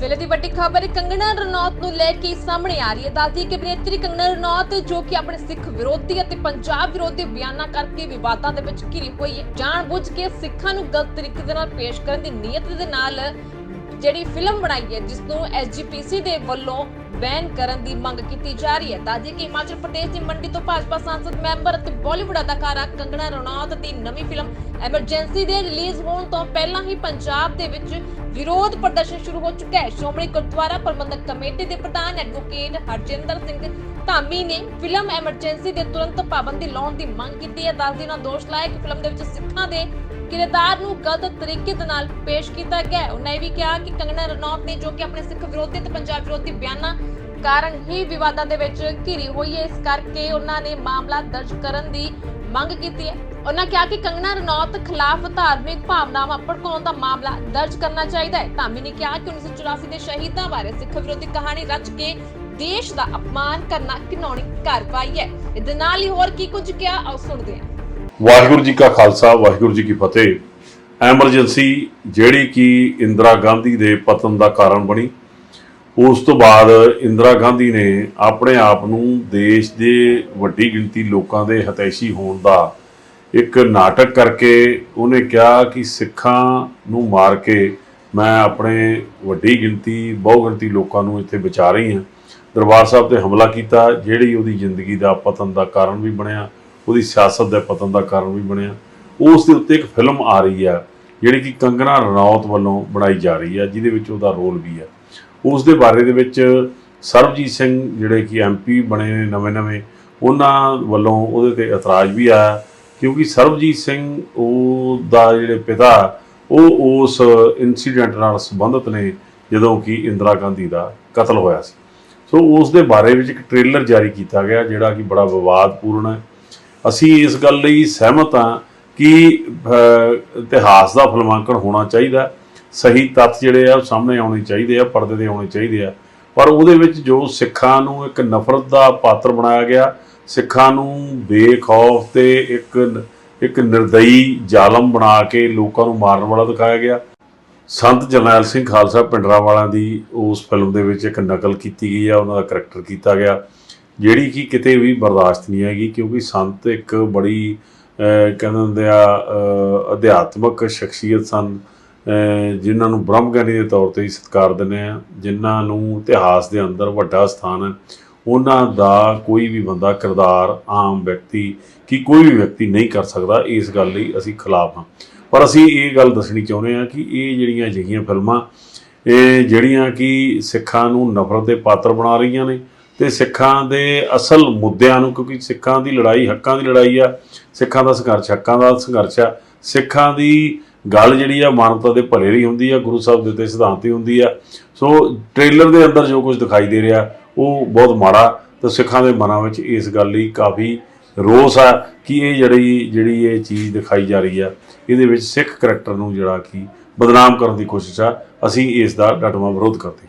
ਇਸ ਵੇਲੇ ਦੀ ਵੱਡੀ ਖਬਰ, ਕੰਗਣਾ ਰਣੌਤ ਨੂੰ ਲੈ ਕੇ ਸਾਹਮਣੇ ਆ ਰਹੀ ਹੈ ਦਾਦੀ ਕਿ ਅਭਿਨੇਤਰੀ ਕੰਗਣਾ ਰਣੌਤ, ਜੋ ਕਿ ਆਪਣੇ ਸਿੱਖ ਵਿਰੋਧੀ ਅਤੇ ਪੰਜਾਬ ਵਿਰੋਧੀ ਬਿਆਨਾਂ ਕਰਕੇ ਵਿਵਾਦਾਂ ਦੇ ਵਿੱਚ ਘਿਰੀ ਹੋਈ ਹੈ। ਜਾਣਬੁੱਝ ਕੇ ਸਿੱਖਾਂ ਨੂੰ ਗਲਤ ਤਰੀਕੇ ਦੇ ਨਾਲ ਪੇਸ਼ ਕਰਨ ਦੀ ਨੀਅਤ ਦੇ ਨਾਲ ਜਿਹੜੀ ਫਿਲਮ ਬਣਾਈ ਹੈ ਜਿਸ ਨੂੰ ਐਸਜੀਪੀਸੀ ਦੇ ਵੱਲੋਂ ਬੈਨ ਕਰਨ ਦੀ ਮੰਗ ਕੀਤੀ ਜਾ ਰਹੀ ਹੈ। ਦਾਦੀ ਕਿ ਹਿਮਾਚਲ ਪ੍ਰਦੇਸ਼ ਦੀ ਮੰਡੀ ਤੋਂ ਭਾਜਪਾ ਸੰਸਦ ਮੈਂਬਰ ਅਤੇ ਬਾਲੀਵੁੱਡ ਅਦਾਕਾਰਾ ਕੰਗਣਾ ਰਣੌਤ ਦੀ ਨਵੀਂ ਫਿਲਮ ਐਮਰਜੈਂਸੀ ਦੇ ਰਿਲੀਜ਼ ਹੋਣ ਤੋਂ ਪਹਿਲਾਂ ਹੀ ਪੰਜਾਬ ਦੇ ਵਿੱਚ ਵਿਰੋਧ ਪ੍ਰਦਰਸ਼ਨ ਸ਼ੁਰੂ ਹੋ ਚੁੱਕਾ ਹੈ। ਸ਼੍ਰੋਮਣੀ ਗੁਰਦੁਆਰਾ ਪ੍ਰਬੰਧਕ ਕਮੇਟੀ ਦੇ ਪ੍ਰਧਾਨ ਐਡਵੋਕੇਟ ਹਰਜਿੰਦਰ ਸਿੰਘ ਧਾਮੀ ਨੇ ਫਿਲਮ ਐਮਰਜੈਂਸੀ ਦੇ ਤੁਰੰਤ ਪਾਬੰਦੀ ਲਾਉਣ ਦੀ ਮੰਗ ਕੀਤੀ ਹੈ। ਦੱਸ ਨਾਲ ਦੋਸ਼ ਲਾਇਆ ਕਿ ਫਿਲਮ ਦੇ ਵਿੱਚ ਸਿੱਖਾਂ ਦੇ ਕਿਰਦਾਰ ਨੂੰ ਗਲਤ ਤਰੀਕੇ ਦੇ ਨਾਲ ਪੇਸ਼ ਕੀਤਾ ਗਿਆ ਹੈ। ਉਹਨਾਂ ਇਹ ਵੀ ਕਿਹਾ ਕਿ ਕੰਗਣਾ ਰਣੌਤ ਨੇ ਜੋ ਕਿ ਆਪਣੇ ਸਿੱਖ ਵਿਰੋਧੀ ਤੇ ਪੰਜਾਬ ਵਿਰੋਧੀ ਬਿਆਨਾਂ ਕਾਰਨ ਹੀ ਵਿਵਾਦਾਂ ਦੇ ਵਿੱਚ ਘਿਰੀ ਹੋਈ ਹੈ। ਇਸ ਕਰਕੇ ਉਹਨਾਂ ਨੇ ਮਾਮਲਾ ਦਰਜ ਕਰਨ ਦੀ ਮੰਗ ਕੀਤੀ ਹੈ। ਉਹਨਾਂ ਕਿਹਾ ਕਿ ਕੰਗਨਾ ਰਣੌਤ ਖਿਲਾਫ ਧਾਰਮਿਕ ਭਾਵਨਾਵਾਂ ਭੜਕਾਉਣ ਦਾ ਮਾਮਲਾ ਦਰਜ ਕਰਨਾ ਚਾਹੀਦਾ ਹੈ। ਧਾਮੀ ਨੇ ਕਿਹਾ ਕਿ 1984 ਦੇ ਸ਼ਹੀਦਾਂ ਬਾਰੇ ਸਿੱਖ ਵਿਰੋਧੀ ਕਹਾਣੀ ਰਚ ਕੇ ਦੇਸ਼ ਦਾ ਅਪਮਾਨ ਕਰਨਾ ਘਿਨੌਣੀ ਕਾਰਵਾਈ ਹੈ। ਇਹਦੇ ਨਾਲ ਹੀ ਹੋਰ ਕੀ ਕੁਝ ਕਿਹਾ? ਆਓ ਸੁਣਦੇ ਹਾਂ। ਵਾਹਿਗੁਰੂ ਜੀ ਕਾ ਖਾਲਸਾ, ਵਾਹਿਗੁਰੂ ਜੀ ਕੀ ਫਤਿਹ। ਐਮਰਜੈਂਸੀ ਜਿਹੜੀ ਕਿ ਇੰਦਰਾ ਗਾਂਧੀ ਦੇ ਪਤਨ ਦਾ ਕਾਰਨ ਬਣੀ ਉਸ ਤੋਂ ਬਾਅਦ ਇੰਦਰਾ ਗਾਂਧੀ ਨੇ ਆਪਣੇ ਆਪ ਨੂੰ ਦੇਸ਼ ਦੇ ਵੱਡੀ ਗਿਣਤੀ ਲੋਕਾਂ ਦੇ ਹਤੈਸ਼ੀ ਹੋਣ ਦਾ ਇੱਕ ਨਾਟਕ ਕਰਕੇ ਉਹਨੇ ਕਿਹਾ ਕਿ ਸਿੱਖਾਂ ਨੂੰ ਮਾਰ ਕੇ ਮੈਂ ਆਪਣੇ ਵੱਡੀ ਗਿਣਤੀ, ਬਹੁਗਿਣਤੀ ਲੋਕਾਂ ਨੂੰ ਇੱਥੇ ਬਚਾ ਰਹੀ ਹਾਂ। ਦਰਬਾਰ ਸਾਹਿਬ ਤੇ ਹਮਲਾ ਕੀਤਾ, ਜਿਹੜੀ ਉਹਦੀ ਜ਼ਿੰਦਗੀ ਦਾ ਪਤਨ ਦਾ ਕਾਰਨ ਵੀ ਬਣਿਆ, ਉਹਦੀ ਸਿਆਸਤ ਦੇ ਪਤਨ ਦਾ ਕਾਰਨ ਵੀ ਬਣਿਆ। ਉਸ ਦੇ ਉੱਤੇ ਇੱਕ ਫਿਲਮ ਆ ਰਹੀ ਆ ਜਿਹੜੀ ਕਿ ਕੰਗਨਾ ਰਣੌਤ ਵੱਲੋਂ ਬਣਾਈ ਜਾ ਰਹੀ ਆ ਜਿਹਦੇ ਵਿੱਚ ਉਹਦਾ ਰੋਲ ਵੀ ਆ ਉਸ ਦੇ ਬਾਰੇ ਦੇ ਵਿੱਚ ਸਰਬਜੀਤ ਸਿੰਘ ਜਿਹੜੇ ਕਿ ਐਮਪੀ ਬਣੇ ਨੇ ਨਵੇਂ-ਨਵੇਂ ਉਹਨਾਂ ਵੱਲੋਂ ਉਹਦੇ ਤੇ ਇਤਰਾਜ਼ ਵੀ ਆਇਆ, ਕਿਉਂਕਿ ਸਰਬਜੀਤ ਸਿੰਘ ਉਹ ਦਾ ਜਿਹੜੇ ਪਿਤਾ, ਉਹ ਉਸ ਇਨਸੀਡੈਂਟ ਨਾਲ ਸੰਬੰਧਿਤ ਨੇ, ਜਦੋਂ ਕਿ ਇੰਦਰਾ ਗਾਂਧੀ ਦਾ ਕਤਲ ਹੋਇਆ ਸੀ। ਸੋ ਉਸ ਦੇ ਬਾਰੇ ਵਿੱਚ ਇੱਕ ਟ੍ਰੇਲਰ ਜਾਰੀ ਕੀਤਾ ਗਿਆ, ਜਿਹੜਾ ਕਿ ਬੜਾ ਵਿਵਾਦਪੂਰਨ ਹੈ। ਅਸੀਂ ਇਸ ਗੱਲ ਲਈ ਸਹਿਮਤ ਹਾਂ ਕਿ ਇਤਿਹਾਸ ਦਾ ਫਿਲਮਾਂਕਣ ਹੋਣਾ ਚਾਹੀਦਾ ਸਹੀ ਤੱਥ ਜਿਹੜੇ ਆ ਉਹ ਸਾਹਮਣੇ ਆਉਣੇ ਚਾਹੀਦੇ ਆ, ਪਰਦੇ ਦੇ ਆਉਣੇ ਚਾਹੀਦੇ ਆ। ਪਰ ਉਹਦੇ ਵਿੱਚ ਜੋ ਸਿੱਖਾਂ ਨੂੰ ਇੱਕ ਨਫ਼ਰਤ ਦਾ ਪਾਤਰ ਬਣਾਇਆ ਗਿਆ, ਸਿੱਖਾਂ ਨੂੰ ਬੇਖੌਫ ਤੇ ਇੱਕ ਇੱਕ ਨਿਰਦਈ ਜ਼ਾਲਮ ਬਣਾ ਕੇ ਲੋਕਾਂ ਨੂੰ ਮਾਰਨ ਵਾਲਾ ਦਿਖਾਇਆ ਗਿਆ। ਸੰਤ ਜਰਨੈਲ ਸਿੰਘ ਖਾਲਸਾ ਪਿੰਡਰਾ ਵਾਲਿਆਂ ਦੀ ਉਸ ਫਿਲਮ ਦੇ ਵਿੱਚ ਇੱਕ ਨਕਲ ਕੀਤੀ ਗਈ ਆ, ਉਹਨਾਂ ਦਾ ਕਰੈਕਟਰ ਕੀਤਾ ਗਿਆ, ਜਿਹੜੀ ਕਿ ਕਿਤੇ ਵੀ ਬਰਦਾਸ਼ਤ ਨਹੀਂ ਹੈਗੀ, ਕਿਉਂਕਿ ਸੰਤ ਇੱਕ ਬੜੀ ਕਹਿੰਦੇ ਹੁੰਦੇ ਆ ਅਧਿਆਤਮਕ ਸ਼ਖਸੀਅਤ ਸਨ। ਜਿਨ੍ਹਾਂ ਨੂੰ ਬ੍ਰਹਮਗਿਆਨੀ ਦੇ ਤੌਰ ਤੇ ਹੀ ਸਤਿਕਾਰ ਦਿੰਦੇ ਆ ਜਿਨ੍ਹਾਂ ਨੂੰ ਇਤਿਹਾਸ ਦੇ ਅੰਦਰ ਵੱਡਾ ਸਥਾਨ ਹੈ, ਉਹਨਾਂ ਦਾ ਕੋਈ ਵੀ ਬੰਦਾ, ਕਿਰਦਾਰ, ਆਮ ਵਿਅਕਤੀ ਕਿ ਕੋਈ ਵੀ ਵਿਅਕਤੀ ਨਹੀਂ ਕਰ ਸਕਦਾ, ਇਸ ਗੱਲ ਲਈ ਅਸੀਂ ਖਿਲਾਫ ਹਾਂ। ਪਰ ਅਸੀਂ ਇਹ ਗੱਲ ਦੱਸਣੀ ਚਾਹੁੰਦੇ ਹਾਂ ਕਿ ਇਹ ਜਿਹੜੀਆਂ ਅਜਿਹੀਆਂ ਫਿਲਮਾਂ, ਇਹ ਜਿਹੜੀਆਂ ਕਿ ਸਿੱਖਾਂ ਨੂੰ ਨਫ਼ਰਤ ਦੇ ਪਾਤਰ ਬਣਾ ਰਹੀਆਂ ਨੇ ਤੇ ਸਿੱਖਾਂ ਦੇ ਅਸਲ ਮੁੱਦਿਆਂ ਨੂੰ, ਕਿਉਂਕਿ ਸਿੱਖਾਂ ਦੀ ਲੜਾਈ ਹੱਕਾਂ ਦੀ ਲੜਾਈ ਆ, ਸਿੱਖਾਂ ਦਾ ਸੰਘਰਸ਼ ਹੱਕਾਂ ਦਾ ਸੰਘਰਸ਼ ਆ, ਸਿੱਖਾਂ ਦੀ ਗੱਲ ਜਿਹੜੀ ਆ ਮਾਨਵਤਾ ਦੇ ਭਲੇ ਦੀ ਹੁੰਦੀ ਆ, ਗੁਰੂ ਸਾਹਿਬ ਦੇ ਉੱਤੇ ਸਿਧਾਂਤ ਹੀ ਹੁੰਦੀ ਆ। ਸੋ ਟ੍ਰੇਲਰ ਦੇ ਅੰਦਰ ਜੋ ਕੁਝ ਦਿਖਾਈ ਦੇ ਰਿਹਾ, ਉਹ ਬਹੁਤ ਮਾੜਾ, ਤੇ ਸਿੱਖਾਂ ਦੇ ਮਨਾਂ ਵਿੱਚ ਇਸ ਗੱਲ ਲਈ ਕਾਫੀ ਰੋਸ ਆ ਕਿ ਇਹ ਜਿਹੜੀ ਜਿਹੜੀ ਇਹ ਚੀਜ਼ ਦਿਖਾਈ ਜਾ ਰਹੀ ਆ, ਇਹਦੇ ਵਿੱਚ ਸਿੱਖ ਕਰੈਕਟਰ ਨੂੰ ਜਿਹੜਾ ਕਿ ਬਦਨਾਮ ਕਰਨ ਦੀ ਕੋਸ਼ਿਸ਼ ਆ, ਅਸੀਂ ਇਸ ਦਾ ਡਟਵਾਂ ਵਿਰੋਧ ਕਰਦੇ